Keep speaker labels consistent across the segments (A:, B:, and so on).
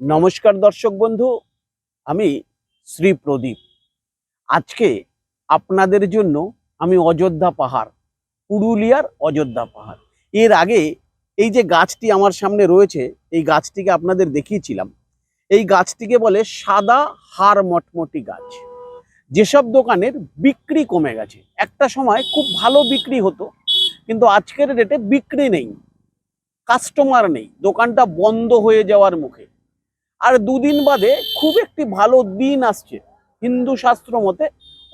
A: নমস্কার দর্শক বন্ধু, আমি শ্রী প্রদীপ। আজকে আপনাদের জন্য আমি অযোধ্যা পাহাড়, পুরুলিয়ার অযোধ্যা পাহাড়। এর আগে এই যে গাছটি আমার সামনে রয়েছে, এই গাছটিকে আপনাদের দেখিয়েছিলাম। এই গাছটিকে বলে সাদা হার মটমটি গাছ। যেসব দোকানের বিক্রি কমে গেছে, একটা সময় খুব ভালো বিক্রি হতো, কিন্তু আজকের ডেটে বিক্রি নেই কাস্টমার নেই, দোকানটা বন্ধ হয়ে যাওয়ার মুখে। আর দুদিন বাদে খুব একটি ভালো দিন আসছে। হিন্দু শাস্ত্র মতে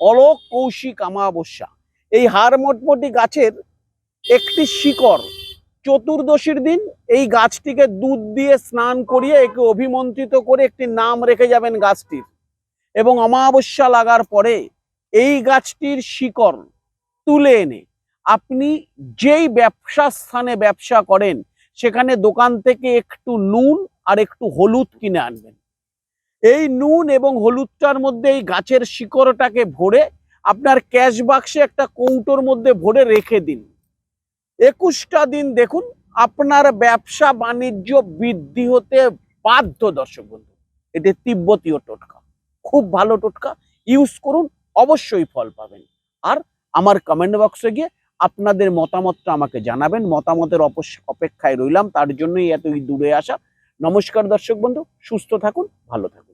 A: অলোক কৌশিক অমাবস্যা এই হার মোটমোটি গাছের একটি শিকড়। চতুর্দশীর দিন এই গাছটিকে দুধ দিয়ে স্নান করিয়ে একে অভিমন্ত্রিত করে একটি নাম রেখে যাবেন গাছটির। এবং অমাবস্যা লাগার পরে এই গাছটির শিকড় তুলে এনে আপনি যেই ব্যবসা স্থানে ব্যবসা করেন, সেখানে দোকান থেকে একটু নুন আর একটু হলুদ কিনে আনবেন। এই নুন এবং হলুদটার মধ্যে এই গাছের শিকড়টাকে ভরে আপনার ক্যাশ বাক্সে একটা কৌটোর মধ্যে ভরে রেখে দিন। একুশটা দিন দেখুন, আপনার ব্যবসা বাণিজ্য বৃদ্ধি হতে বাধ্য দর্শক বন্ধু। এটি তিব্বতীয় টোটকা, খুব ভালো টোটকা। ইউজ করুন, অবশ্যই ফল পাবেন। আর আমার কমেন্ট বক্সে গিয়ে আপনাদের মতামতটা আমাকে জানাবেন। মতামতের অপেক্ষায় রইলাম, তার জন্যই এতই দূরে আসা। নমস্কার দর্শক বন্ধু সুস্থ থাকুন ভালো থাকুন।